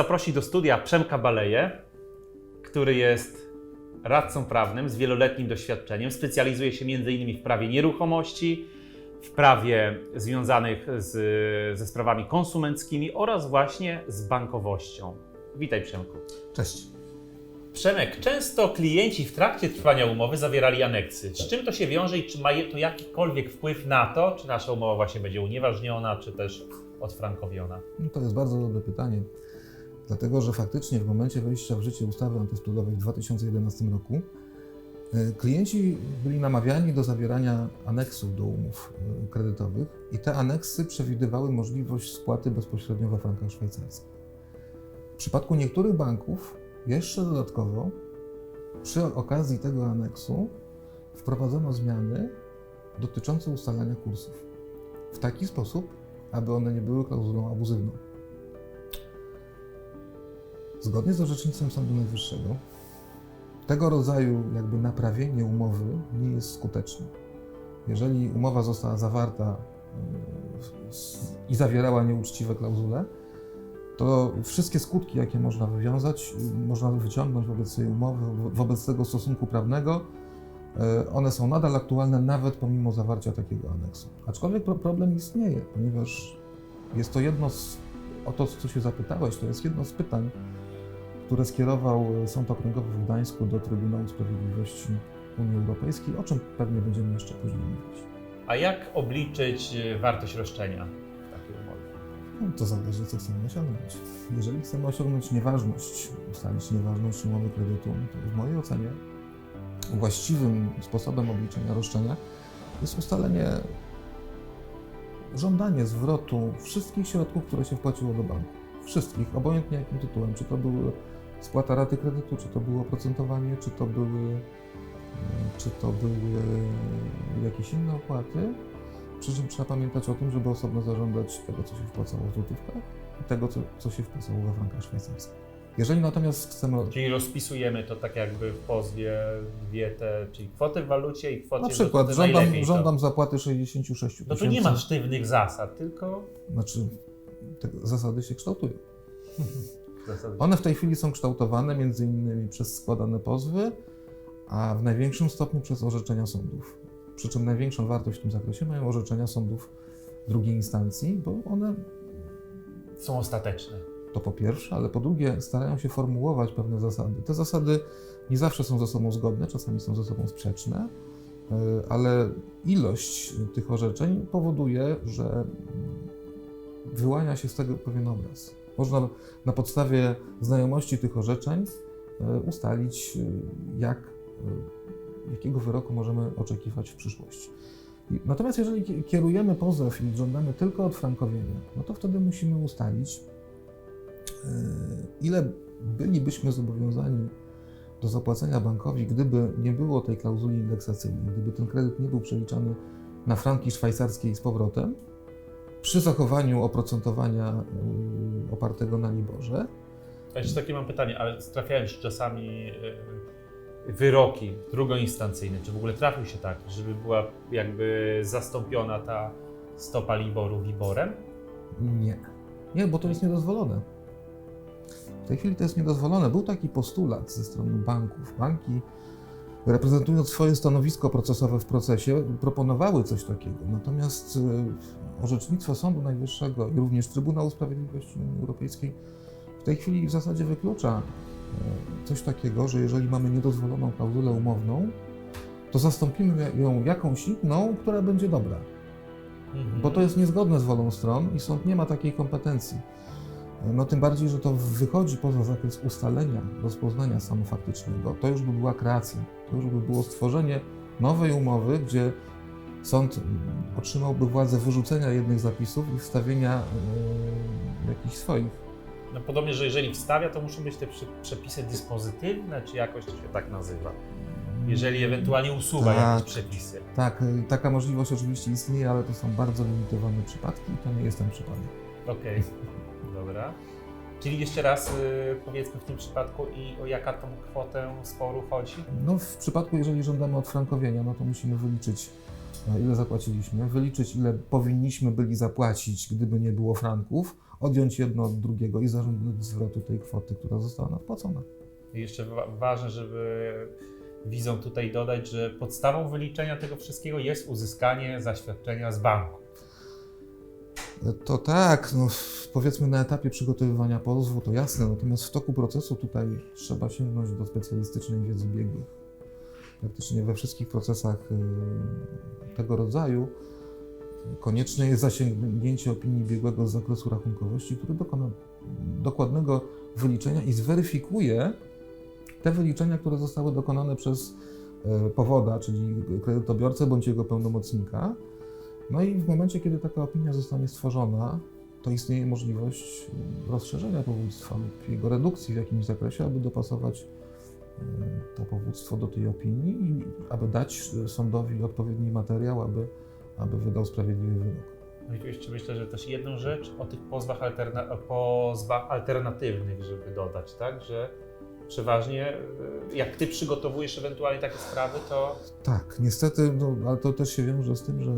Zaprosić do studia Przemka Baleję, który jest radcą prawnym z wieloletnim doświadczeniem. Specjalizuje się m.in. w prawie nieruchomości, w prawie związanych z, ze sprawami konsumenckimi oraz właśnie z bankowością. Witaj Przemku. Cześć. Przemek, często klienci w trakcie trwania umowy zawierali aneksy. Z czym to się wiąże i czy ma to jakikolwiek wpływ na to, czy nasza umowa właśnie będzie unieważniona, czy też odfrankowiona? No to jest bardzo dobre pytanie, dlatego że faktycznie w momencie wejścia w życie ustawy antysprzedażowej w 2011 roku e, klienci byli namawiani do zawierania aneksów do umów e, kredytowych i te aneksy przewidywały możliwość spłaty bezpośrednio we frankach szwajcarskich. W przypadku niektórych banków jeszcze dodatkowo przy okazji tego aneksu wprowadzono zmiany dotyczące ustalania kursów w taki sposób, aby one nie były klauzulą abuzywną. Zgodnie z orzecznictwem Sądu Najwyższego, tego rodzaju jakby naprawienie umowy nie jest skuteczne. Jeżeli umowa została zawarta s- i zawierała nieuczciwe klauzule, to wszystkie skutki, jakie można wywiązać, można wyciągnąć wobec tej umowy, wo- wobec tego stosunku prawnego, y, one są nadal aktualne nawet pomimo zawarcia takiego aneksu. Aczkolwiek pro- problem istnieje, ponieważ jest to jedno z, o to, co się zapytałeś, to jest jedno z pytań, które skierował Sąd Okręgowy w Gdańsku do Trybunału Sprawiedliwości Unii Europejskiej, o czym pewnie będziemy jeszcze później mówić. A jak obliczyć y, wartość roszczenia w takiej umowie? No, to zależy, co chcemy osiągnąć. Jeżeli chcemy osiągnąć nieważność, ustalić nieważność umowy kredytu, to w mojej ocenie właściwym sposobem obliczenia roszczenia jest ustalenie, żądanie zwrotu wszystkich środków, które się wpłaciło do banku. Wszystkich, obojętnie jakim tytułem. Czy to były spłata raty kredytu, czy to było oprocentowanie, czy to były, e, czy to były jakieś inne opłaty. Przy czym trzeba pamiętać o tym, żeby osobno zażądać tego, co się wpłacało w złotówkach i tego, co, co się wpłacało we frankach szwajcarskich. Jeżeli natomiast chcemy Czyli rozpisujemy to tak jakby w pozwie dwie te, czyli kwotę w walucie i kwotę Na przykład to żądam, najlepiej to. żądam zapłaty 66 tysięcy. No to nie ma sztywnych zasad, tylko Znaczy, te zasady się kształtują. One w tej chwili są kształtowane między innymi przez składane pozwy, a w największym stopniu przez orzeczenia sądów. Przy czym największą wartość w tym zakresie mają orzeczenia sądów drugiej instancji, bo one są ostateczne. to po pierwsze, ale po drugie starają się formułować pewne zasady. Te zasady nie zawsze są ze sobą zgodne, czasami są ze sobą sprzeczne, y, ale ilość tych orzeczeń powoduje, że wyłania się z tego pewien obraz. Można na podstawie znajomości tych orzeczeń y, ustalić, y, jak, y, jakiego wyroku możemy oczekiwać w przyszłości. Natomiast jeżeli ki- kierujemy pozew i żądamy tylko odfrankowienia, no to wtedy musimy ustalić, e, ile bylibyśmy zobowiązani do zapłacenia bankowi, gdyby nie było tej klauzuli indeksacyjnej, gdyby ten kredyt nie był przeliczany na franki szwajcarskie i z powrotem, przy zachowaniu oprocentowania y, opartego na Liborze. A jeszcze takie mam pytanie, ale trafiają się czasami y, wyroki drugoinstancyjne, czy w ogóle trafił się tak, żeby była jakby zastąpiona ta stopa Liboru Liborem? Nie. Nie, bo to jest niedozwolone. W tej chwili to jest niedozwolone. Był taki postulat ze strony banków. Banki, reprezentując swoje stanowisko procesowe w procesie, proponowały coś takiego. Natomiast y, orzecznictwo Sądu Najwyższego i również Trybunału Sprawiedliwości Unii Europejskiej w tej chwili w zasadzie wyklucza y, coś takiego, że jeżeli mamy niedozwoloną klauzulę umowną, to zastąpimy ją jakąś inną, która będzie dobra bo to jest niezgodne z wolą stron i sąd nie ma takiej kompetencji. No tym bardziej, że to wychodzi poza zakres ustalenia, rozpoznania stanu faktycznego. To już by była kreacja, to już by było stworzenie nowej umowy, gdzie sąd otrzymałby władzę wyrzucenia jednych zapisów i wstawienia yy, jakichś swoich. No podobnie, że jeżeli wstawia, to muszą być te przepisy dyspozytywne, czy jakoś to się tak nazywa. Jeżeli ewentualnie usuwa Tak. jakieś przepisy. Tak, yy, taka możliwość oczywiście istnieje, ale to są bardzo limitowane przypadki i to nie jest ten przypadek. Okej, dobra. Czyli jeszcze raz y, powiedzmy w tym przypadku i o jaka tą kwotę sporu chodzi? No w przypadku, jeżeli żądamy odfrankowienia, no to musimy wyliczyć, e, ile zapłaciliśmy, wyliczyć, ile powinniśmy byli zapłacić, gdyby nie było franków, odjąć jedno od drugiego i zażądać zwrotu tej kwoty, która została nadpłacona. I jeszcze wa- ważne, żeby widzom tutaj dodać, że podstawą wyliczenia tego wszystkiego jest uzyskanie zaświadczenia z banku. To tak, no, powiedzmy na etapie przygotowywania pozwu, to jasne, natomiast w toku procesu tutaj trzeba sięgnąć do specjalistycznej wiedzy biegłych. Praktycznie we wszystkich procesach y, tego rodzaju konieczne jest zasięgnięcie opinii biegłego z zakresu rachunkowości, który dokona dokładnego wyliczenia i zweryfikuje te wyliczenia, które zostały dokonane przez y, powoda, czyli kredytobiorcę bądź jego pełnomocnika. No i w momencie, kiedy taka opinia zostanie stworzona, to istnieje możliwość rozszerzenia powództwa lub jego redukcji w jakimś zakresie, aby dopasować e, to powództwo do tej opinii i aby dać sądowi odpowiedni materiał, aby, aby wydał sprawiedliwy wyrok. No i jeszcze myślę, że też jedną rzecz o tych pozwach, alterna- pozwach alternatywnych, żeby dodać, tak, że przeważnie y, jak ty przygotowujesz ewentualnie takie sprawy, to Tak, niestety, no, ale to też się wiąże z tym, że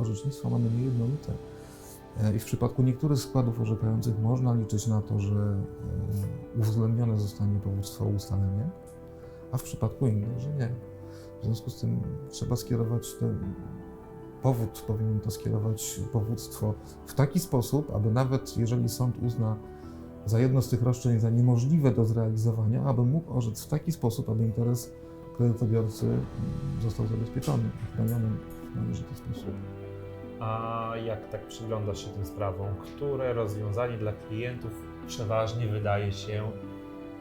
orzecznictwa mamy niejednolite. E, I w przypadku niektórych składów orzekających można liczyć na to, że e, uwzględnione zostanie powództwo o ustalenie, a w przypadku innych, że nie. W związku z tym trzeba skierować ten powód, powinien to skierować powództwo w taki sposób, aby nawet jeżeli sąd uzna za jedno z tych roszczeń za niemożliwe do zrealizowania, aby mógł orzec w taki sposób, aby interes kredytobiorcy został zabezpieczony chroniony w należyty sposób. A jak tak przyglądasz się tym sprawom, które rozwiązanie dla klientów przeważnie wydaje się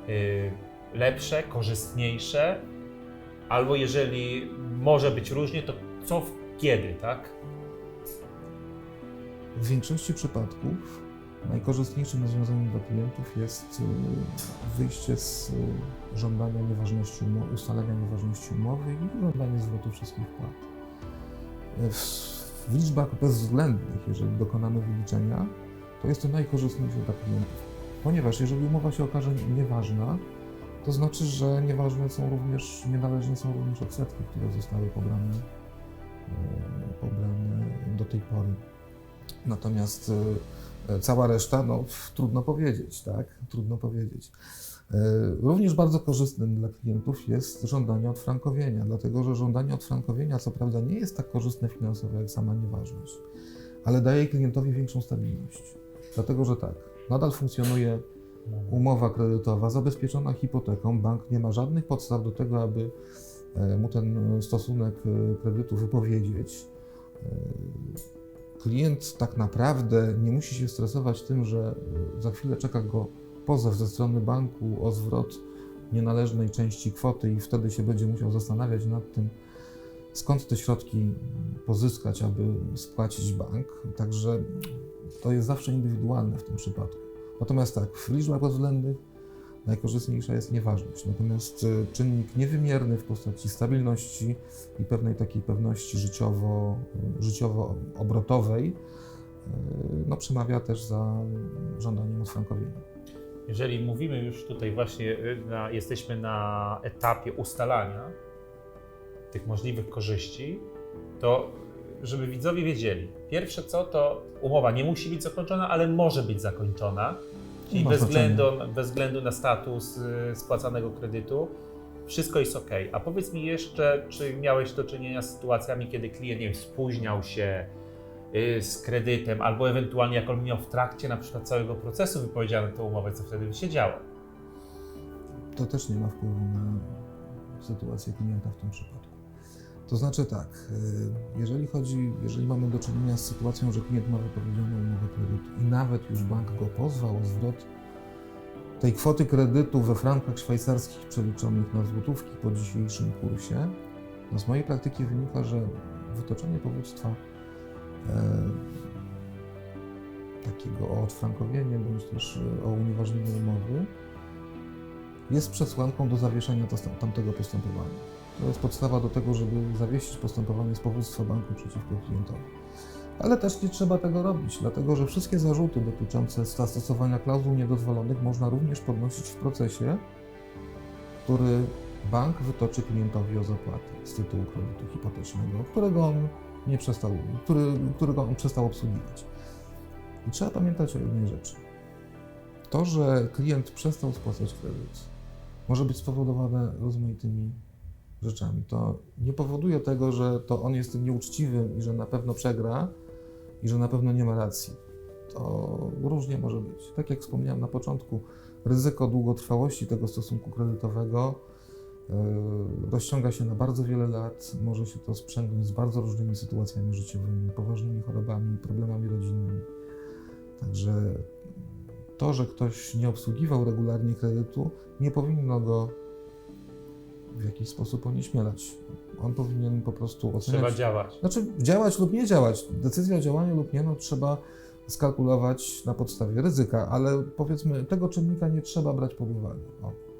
y, lepsze, korzystniejsze, albo jeżeli może być różnie, to co, w- kiedy, tak? W większości przypadków najkorzystniejszym rozwiązaniem dla klientów jest y, wyjście z y, żądania nieważności umowy, ustalenia nieważności umowy i żądanie zwrotu wszystkich wpłat. Y, W, liczbach bezwzględnych, jeżeli dokonamy wyliczenia, to jest to najkorzystniejsze dla klientów. Ponieważ jeżeli umowa się okaże nieważna, to znaczy, że nieważne są również, nienależne są również odsetki, które zostały pobrane, pobrane do tej pory. Natomiast cała reszta, no trudno powiedzieć, tak? Trudno powiedzieć. E, Również bardzo korzystnym dla klientów jest żądanie odfrankowienia, dlatego że żądanie odfrankowienia co prawda nie jest tak korzystne finansowo jak sama nieważność, ale daje klientowi większą stabilność. Dlatego, że tak, nadal funkcjonuje umowa kredytowa zabezpieczona hipoteką, bank nie ma żadnych podstaw do tego, aby e, mu ten e, stosunek e, kredytu wypowiedzieć. Klient tak naprawdę nie musi się stresować tym, że za chwilę czeka go pozew ze strony banku o zwrot nienależnej części kwoty i wtedy się będzie musiał zastanawiać nad tym, skąd te środki pozyskać, aby spłacić bank. Także to jest zawsze indywidualne w tym przypadku. Natomiast tak, w liczbach bezwzględnych najkorzystniejsza jest nieważność. Natomiast y, czynnik niewymierny w postaci stabilności i pewnej takiej pewności życiowo, y, życiowo-obrotowej y, no, przemawia też za żądaniem odfrankowienia. Jeżeli mówimy już tutaj właśnie, na, jesteśmy na etapie ustalania tych możliwych korzyści, to żeby widzowie wiedzieli, pierwsze co to umowa nie musi być zakończona, ale może być zakończona, czyli bez względu, bez względu na status y, spłacanego kredytu, wszystko jest ok. A powiedz mi jeszcze, czy miałeś do czynienia z sytuacjami, kiedy klient nie wiem, spóźniał się y, z kredytem, albo ewentualnie jak on miał w trakcie na przykład całego procesu wypowiedzianą tę umowę, co wtedy by się działo? To też nie ma wpływu na sytuację klienta w tym przypadku. To znaczy tak, y, jeżeli chodzi, jeżeli mamy do czynienia z sytuacją, że klient ma wypowiedzianą umowę kredytu i nawet już bank go pozwał o zwrot tej kwoty kredytu we frankach szwajcarskich przeliczonych na złotówki po dzisiejszym kursie, no z mojej praktyki wynika, że wytoczenie powództwa e, takiego o odfrankowienie bądź też e, o unieważnienie umowy jest przesłanką do zawieszenia tamtego postępowania. To jest podstawa do tego, żeby zawiesić postępowanie z powództwa banku przeciwko klientowi. Ale też nie trzeba tego robić, dlatego że wszystkie zarzuty dotyczące zastosowania klauzul niedozwolonych można również podnosić w procesie, który bank wytoczy klientowi o zapłatę z tytułu kredytu hipotecznego, którego on nie przestał, który, którego on przestał obsługiwać. I trzeba pamiętać o jednej rzeczy. To, że klient przestał spłacać kredyt, może być spowodowane rozmaitymi rzeczami. To nie powoduje tego, że to on jest tym nieuczciwym i że na pewno przegra i że na pewno nie ma racji. To różnie może być. Tak jak wspomniałem na początku, ryzyko długotrwałości tego stosunku kredytowego yy, rozciąga się na bardzo wiele lat, może się to sprzęgnąć z bardzo różnymi sytuacjami życiowymi, poważnymi chorobami, problemami rodzinnymi. Także to, że ktoś nie obsługiwał regularnie kredytu, nie powinno go w jakiś sposób onieśmielać. On powinien po prostu oceniać. Trzeba działać. Znaczy, działać lub nie działać. Decyzja o działaniu lub nie, no, trzeba skalkulować na podstawie ryzyka, ale powiedzmy, tego czynnika nie trzeba brać pod uwagę. O.